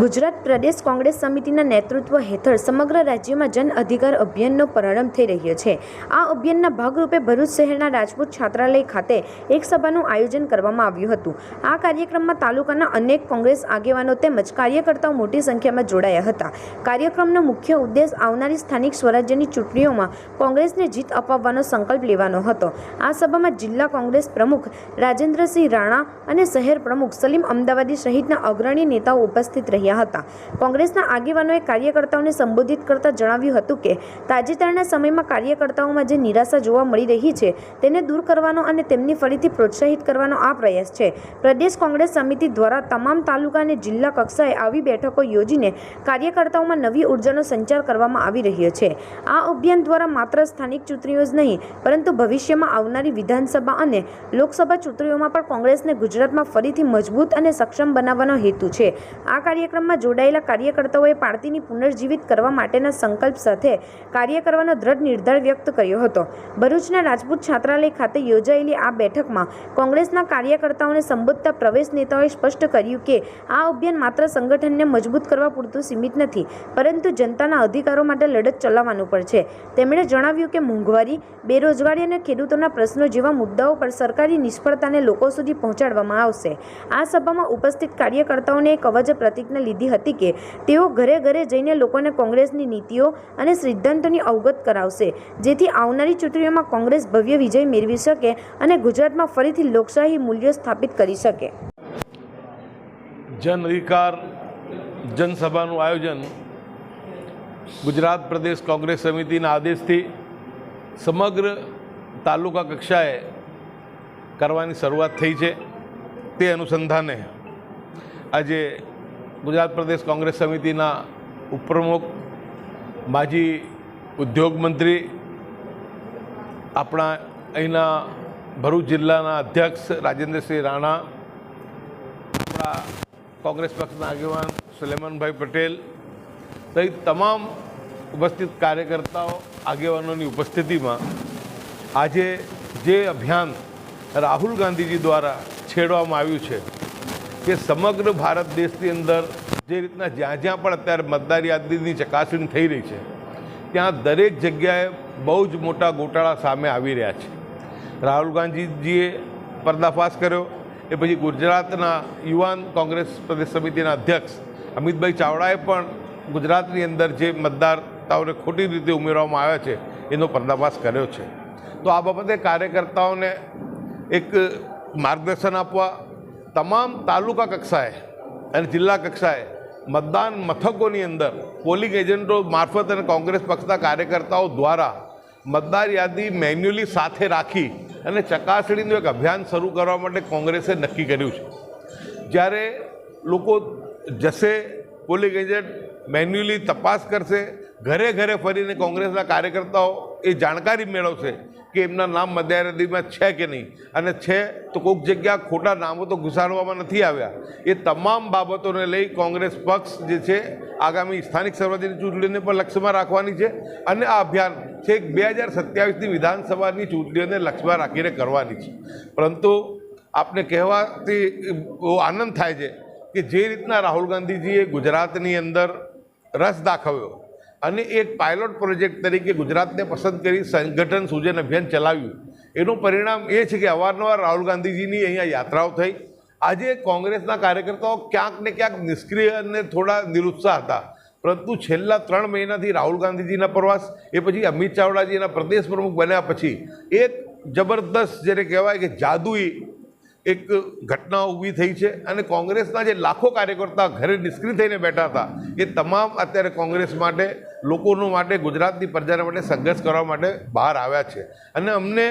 ગુજરાત પ્રદેશ કોંગ્રેસ સમિતિના નેતૃત્વ હેઠળ સમગ્ર રાજ્યમાં જન અધિકાર અભિયાનનો પ્રારંભ થઈ રહ્યો છે. આ અભિયાનના ભાગરૂપે ભરૂચ શહેરના રાજપૂત છાત્રાલય ખાતે એક સભાનું આયોજન કરવામાં આવ્યું હતું. આ કાર્યક્રમમાં તાલુકાના અનેક કોંગ્રેસ આગેવાનો તેમજ કાર્યકર્તાઓ મોટી સંખ્યામાં જોડાયા હતા. કાર્યક્રમનો મુખ્ય ઉદ્દેશ આવનારી સ્થાનિક સ્વરાજ્યની ચૂંટણીઓમાં કોંગ્રેસને જીત અપાવવાનો સંકલ્પ લેવાનો હતો. આ સભામાં જિલ્લા કોંગ્રેસ પ્રમુખ રાજેન્દ્રસિંહ રાણા અને શહેર પ્રમુખ સલીમ અમદાવાદી સહિતના અગ્રણી નેતાઓ ઉપસ્થિત રહ્યા. હતા. કોંગ્રેસના આગેવાનોએ કાર્યકર્તાઓને સંબોધિત કરતા જણાવ્યું હતું કે, તાજેતરના સમયમાં કાર્યકર્તાઓમાં જે નિરાશા જોવા મળી રહી છે, તેને દૂર કરવાનો અને તેમને ફરીથી પ્રોત્સાહિત કરવાનો આ પ્રયાસ છે. પ્રદેશ કોંગ્રેસ સમિતિ દ્વારા તમામ તાલુકા અને જિલ્લા કક્ષાએ આવી બેઠકો યોજીને કાર્યકર્તાઓમાં નવી ઉર્જાનો સંચાર કરવામાં આવી રહ્યો છે. આ અભિયાન દ્વારા માત્ર સ્થાનિક ચૂંટણીઓ જ નહીં, પરંતુ ભવિષ્યમાં આવનારી વિધાનસભા અને લોકસભા ચૂંટણીઓમાં પણ કોંગ્રેસને ગુજરાતમાં ફરીથી મજબૂત અને સક્ષમ બનાવવાનો હેતુ છે. આ કાર્યક્રમમાં જોડાયેલા કાર્યકર્તાઓએ પાર્ટીની પુનર્જીવિત કરવા માટેના સંકલ્પ સાથે કાર્ય કરવાનો દ્રઢ નિર્ધાર વ્યક્ત કર્યો હતો. ભરૂચના રાજપૂત છાત્રાલય ખાતે યોજાયેલી આ બેઠકમાં કોંગ્રેસના કાર્યકર્તાઓને સંબોધતા પ્રવેશ નેતાઓએ સ્પષ્ટ કર્યું કે, આ અભિયાન માત્ર સંગઠનને મજબૂત કરવા પૂરતું સીમિત નથી, પરંતુ જનતાના અધિકારો માટે લડત ચલાવવાનું પણ છે. તેમણે જણાવ્યું કે મોંઘવારી, બેરોજગારી અને ખેડૂતોના પ્રશ્નો જેવા મુદ્દાઓ પર સરકારી નિષ્ફળતાને લોકો સુધી પહોંચાડવામાં આવશે. આ સભામાં ઉપસ્થિત કાર્યકર્તાઓને એક અવજ પ્રતિજ્ઞા લીધી હતી કે તેઓ ઘરે ઘરે જઈને લોકોને કોંગ્રેસની નીતિઓ અને સિદ્ધાંતોની અવગત કરાવશે. જેથી આવનારી ચૂંટણીઓમાં કોંગ્રેસ ભવ્ય વિજય મેળવી શકે અને ગુજરાતમાં ફરીથી લોકશાહી મૂલ્યો સ્થાપિત કરી શકે. જન અધિકાર જનસભાનું આયોજન ગુજરાત પ્રદેશ કોંગ્રેસ સમિતિના આદેશથી સમગ્ર તાલુકા કક્ષાએ કરવાની શરૂઆત થઈ છે. તે અનુસંધાને આજે ગુજરાત પ્રદેશ કોંગ્રેસ સમિતિના ઉપપ્રમુખ, માજી ઉદ્યોગ મંત્રી, આપણા અહીંના ભરૂચ જિલ્લાના અધ્યક્ષ રાજેન્દ્રસિંહ રાણા, આપણા કોંગ્રેસ પક્ષના આગેવાન સુલેમાનભાઈ પટેલ સહિત તમામ ઉપસ્થિત કાર્યકર્તાઓ, આગેવાનોની ઉપસ્થિતિમાં આજે જે અભિયાન રાહુલ ગાંધીજી દ્વારા છેડવામાં આવ્યું છે કે સમગ્ર ભારત દેશની અંદર જે રીતના જ્યાં જ્યાં પણ અત્યારે મતદાર યાદીની ચકાસણી થઈ રહી છે, ત્યાં દરેક જગ્યાએ બહુ જ મોટા ગોટાળા સામે આવી રહ્યા છે. રાહુલ ગાંધીજીએ પર્દાફાશ કર્યો, એ પછી ગુજરાતના યુવાન કોંગ્રેસ પ્રદેશ સમિતિના અધ્યક્ષ અમિતભાઈ ચાવડાએ પણ ગુજરાતની અંદર જે મતદારતાઓને ખોટી રીતે ઉમેરવામાં આવ્યા છે, એનો પર્દાફાશ કર્યો છે. તો આ બાબતે કાર્યકર્તાઓને એક માર્ગદર્શન આપવા તમામ તાલુકા કક્ષાએ અને જિલ્લા કક્ષાએ મતદાન મથકોની અંદર પોલિંગ એજન્ટો મારફત અને કોંગ્રેસ પક્ષના કાર્યકર્તાઓ દ્વારા મતદાર યાદી મેન્યુઅલી સાથે રાખી અને ચકાસણીનું એક અભિયાન શરૂ કરવા માટે કોંગ્રેસે નક્કી કર્યું છે. જ્યારે લોકો જશે, પોલિંગ એજન્ટ મેન્યુઅલી તપાસ કરશે, ઘરે ઘરે ફરીને કોંગ્રેસના કાર્યકર્તાઓ એ જાણકારી મેળવશે કે એમના નામ મતદાર યાદીમાં છે કે નહીં. અને છે તો કોઈક જગ્યા ખોટા નામો તો ઘુસાડવામાં નથી આવ્યા. એ તમામ બાબતોને લઈ કોંગ્રેસ પક્ષ જે છે, આગામી સ્થાનિક સ્વરાજ્યની ચૂંટણીને પણ લક્ષ્યમાં રાખવાની છે અને આ અભિયાન છેક બે હજાર સત્યાવીસની વિધાનસભાની ચૂંટણીઓને લક્ષ્યમાં રાખીને કરવાની છે. પરંતુ આપને કહેવાથી આનંદ થાય છે કે જે રીતના રાહુલ ગાંધીજીએ ગુજરાતની અંદર રસ દાખવ્યો અને એક પાયલોટ પ્રોજેક્ટ તરીકે ગુજરાતને પસંદ કરી સંગઠન સૂજન અભિયાન ચલાવ્યું. એનું પરિણામ એ છે કે અવારનવાર રાહુલ ગાંધીજીની અહીંયા યાત્રાઓ થઈ. આજે કોંગ્રેસના કાર્યકર્તાઓ ક્યાંક ને ક્યાંક નિષ્ક્રિય અને થોડા નિરુત્સાહ હતા. પરંતુ છેલ્લા ત્રણ મહિનાથી રાહુલ ગાંધીજીના પ્રવાસ, એ પછી અમિત ચાવડાજીના પ્રદેશ પ્રમુખ બન્યા પછી એક જબરદસ્ત જેને કહેવાય કે જાદુઈ એક ઘટના ઊભી થઈ છે અને કોંગ્રેસના જે લાખો કાર્યકર્તા ઘરે નિષ્ક્રિય થઈને બેઠા હતા, એ તમામ અત્યારે કોંગ્રેસ માટે, લોકોનું માટે, ગુજરાતની પ્રજાના માટે સંઘર્ષ કરવા માટે બહાર આવ્યા છે. અને અમને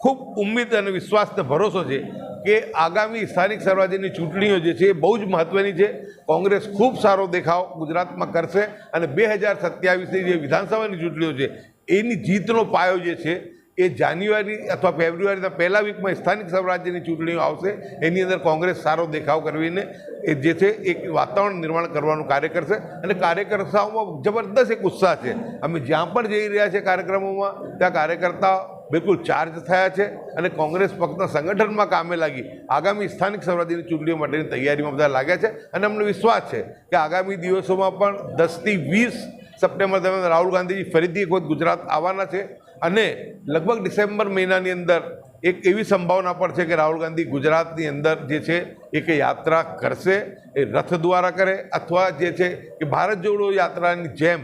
ખૂબ ઉમ્મીદ અને વિશ્વાસને ભરોસો છે કે આગામી સ્થાનિક સ્વરાજ્યની ચૂંટણીઓ જે છે એ બહુ જ મહત્ત્વની છે. કોંગ્રેસ ખૂબ સારો દેખાવ ગુજરાતમાં કરશે અને બે હજાર સત્યાવીસની જે વિધાનસભાની ચૂંટણીઓ છે, એની જીતનો પાયો જે છે એ જાન્યુઆરી અથવા ફેબ્રુઆરીના પહેલા વીકમાં સ્થાનિક સ્વરાજ્યની ચૂંટણીઓ આવશે. એની અંદર કોંગ્રેસ સારો દેખાવ કરવીને એ જે છે એક વાતાવરણ નિર્માણ કરવાનું કાર્ય કરશે. અને કાર્યકર્તાઓમાં જબરદસ્ત એક ઉત્સાહ છે. અમે જ્યાં પણ જઈ રહ્યા છે કાર્યક્રમોમાં, ત્યાં કાર્યકર્તા બિલકુલ ચાર્જ થયા છે અને કોંગ્રેસ પક્ષના સંગઠનમાં કામે લાગી. આગામી સ્થાનિક સ્વરાજ્યની ચૂંટણીઓ માટેની તૈયારીમાં બધા લાગ્યા છે અને અમને વિશ્વાસ છે કે આગામી દિવસોમાં પણ દસથી વીસ સપ્ટેમ્બર દરમિયાન રાહુલ ગાંધીજી ફરીથી એક વખત ગુજરાત આવવાના છે. અને લગભગ ડિસેમ્બર મહિનાની અંદર એક એવી સંભાવના પણ છે કે રાહુલ ગાંધી ગુજરાતની અંદર જે છે એક યાત્રા કરશે એ રથ દ્વારા કરે, અથવા જે છે કે ભારત જોડો યાત્રાની જેમ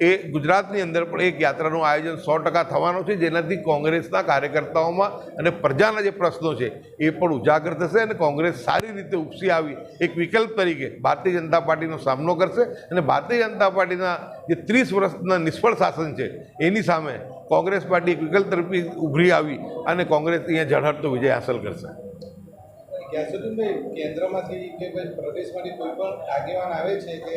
એ ગુજરાતની અંદર પણ એક યાત્રાનું આયોજન સો ટકા થવાનું છે, જેનાથી કોંગ્રેસના કાર્યકર્તાઓમાં અને પ્રજાના જે પ્રશ્નો છે એ પણ ઉજાગર થશે અને કોંગ્રેસ સારી રીતે ઉપસી આવી એક વિકલ્પ તરીકે ભારતીય જનતા પાર્ટીનો સામનો કરશે અને ભારતીય જનતા પાર્ટીના જે ત્રીસ વર્ષના નિષ્ફળ શાસન છે એની સામે કોંગ્રેસ પાર્ટી એક વિકલ્પ તરફી ઉભરી આવી અને કોંગ્રેસ અહીંયા ઝળહળતો વિજય હાંસલ કરશે. કેન્દ્રમાંથી કે પ્રદેશમાંથી કોઈ પણ આગેવાન આવે છે કે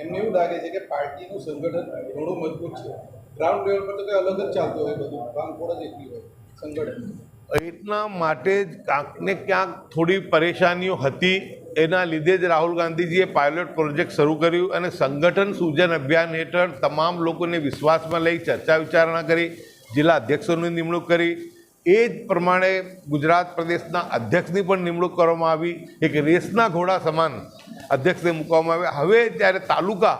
એમને એવું લાગે છે કે પાર્ટીનું સંગઠન ઘણું મજબૂત છે. ગ્રાઉન્ડ લેવલ પર તો કંઈ અલગ જ ચાલતું હોય બધું. ભાંગફોડ જ એટલી હોય, સંગઠન. એટલા માટે જ ક્યાંક ક્યાંક થોડી પરેશાનીઓ હતી. એના લીધે જ રાહુલ ગાંધીજીએ પાયલોટ પ્રોજેક્ટ શરૂ કર્યું અને સંગઠન સૂજન અભિયાન હેઠળ તમામ લોકોને વિશ્વાસમાં લઈ ચર્ચા વિચારણા કરી, જિલ્લા અધ્યક્ષોની નિમણૂક કરી. એ જ પ્રમાણે ગુજરાત પ્રદેશના અધ્યક્ષની પણ નિમણૂક કરવામાં આવી. એક રેસના ઘોડા સમાન અધ્યક્ષને મૂકવામાં આવ્યા. હવે ત્યારે તાલુકા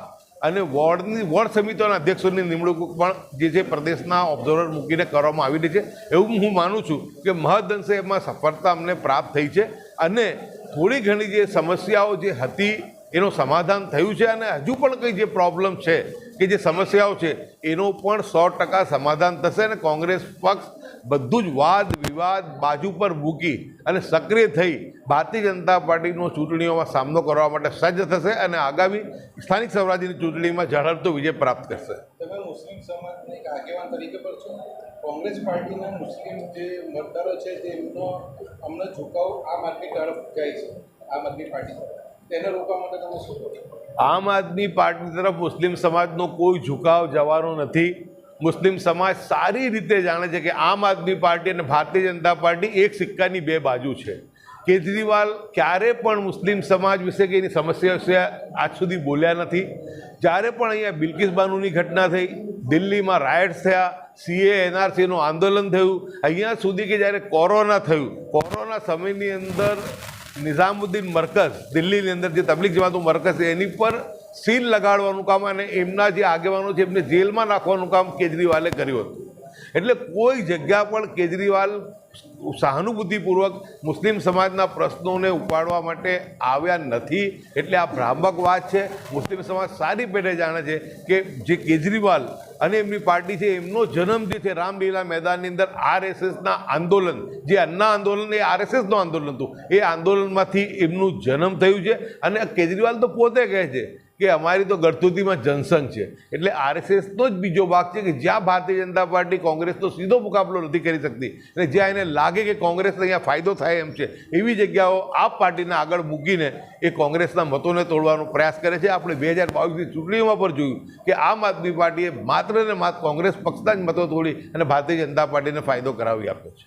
અને વોર્ડની, વોર્ડ સમિતિઓના અધ્યક્ષોની નિમણૂક પણ જે છે પ્રદેશના ઓબ્ઝર્વર મૂકીને કરવામાં આવી રહી છે, એવું હું માનું છું કે મહદઅંશે એમાં સફળતા અમને પ્રાપ્ત થઈ છે અને થોડી ઘણી જે સમસ્યાઓ જે હતી, એનું સમાધાન થયું છે અને હજુ પણ કંઈ જે પ્રોબ્લેમ છે કે જે સમસ્યાઓ છે, એનું પણ સો ટકા સમાધાન થશે અને કોંગ્રેસ પક્ષ બધું જ વાદ, વિવાદ બાજુ પર મૂકી અને સક્રિય થઈ ભારતીય જનતા પાર્ટીનો ચૂંટણીઓમાં સામનો કરવા માટે સજ્જ થશે અને આગામી સ્થાનિક સ્વરાજ્યની ચૂંટણીમાં ઝડપતો વિજય પ્રાપ્ત કરશે. કોંગ્રેસ પાર્ટીના મુસ્લિમ જે મતદારો છે તેને રોકવા માટે તમે શું કરો આમ આદમી પાર્ટી તરફ મુસ્લિમ સમાજનો કોઈ ઝુકાવ જવાનો નથી. મુસ્લિમ સમાજ સારી રીતે જાણે છે કે આમ આદમી પાર્ટી અને ભારતીય જનતા પાર્ટી એક સિક્કાની બે બાજુ છે. કેજરીવાલ ક્યારે પણ મુસ્લિમ સમાજ વિશે કે એની સમસ્યા વિશે આજ સુધી બોલ્યા નથી. જ્યારે પણ અહીંયા બિલકિસ બાનુની ઘટના થઈ, દિલ્હીમાં રાયટ્સ થયા, સીએ, એનઆરસીનું આંદોલન થયું, અહીંયા સુધી કે જ્યારે કોરોના થયું, કોરોના સમયની અંદર નિઝામુદ્દીન મરકઝ, દિલ્હીની અંદર જે તબલીગ જમાતનું મરકઝ છે, એની પર સીલ લગાડવાનું કામ અને એમના જે આગેવાનો છે, એમને જેલમાં નાખવાનું કામ કેજરીવાલે કર્યું હતું. એટલે કોઈ જગ્યા પણ કેજરીવાલ સહાનુભૂતિપૂર્વક મુસ્લિમ સમાજના પ્રશ્નોને ઉપાડવા માટે આવ્યા નથી. એટલે આ ભ્રામક વાત છે. મુસ્લિમ સમાજ સારી પેટે જાણે છે કે જે કેજરીવાલ અને એમની પાર્ટી છે, એમનો જન્મ જે છે. રામલીલા મેદાનની અંદર આરએસએસના આંદોલન, જે અન્ના આંદોલન, એ આરએસએસનું આંદોલન હતું. એ આંદોલનમાંથી એમનું જન્મ થયું છે. અને કેજરીવાલ તો પોતે કહે છે કે અમારી તો ગળથુતીમાં જનસંઘ છે. એટલે આરએસએસનો જ બીજો ભાગ છે કે જ્યાં ભારતીય જનતા પાર્ટી કોંગ્રેસનો સીધો મુકાબલો નથી કરી શકતી. અને જ્યાં એને લાગે કે કોંગ્રેસને અહીંયા ફાયદો થાય એમ છે, એવી જગ્યાઓ આ પાર્ટીને આગળ મૂકીને એ કોંગ્રેસના મતોને તોડવાનો પ્રયાસ કરે છે. આપણે બે હજાર બાવીસની ચૂંટણીઓમાં પણ જોયું કે આમ આદમી પાર્ટીએ માત્ર ને માત્ર કોંગ્રેસ પક્ષના જ મતો તોડી અને ભારતીય જનતા પાર્ટીને ફાયદો કરાવી આપ્યો છે.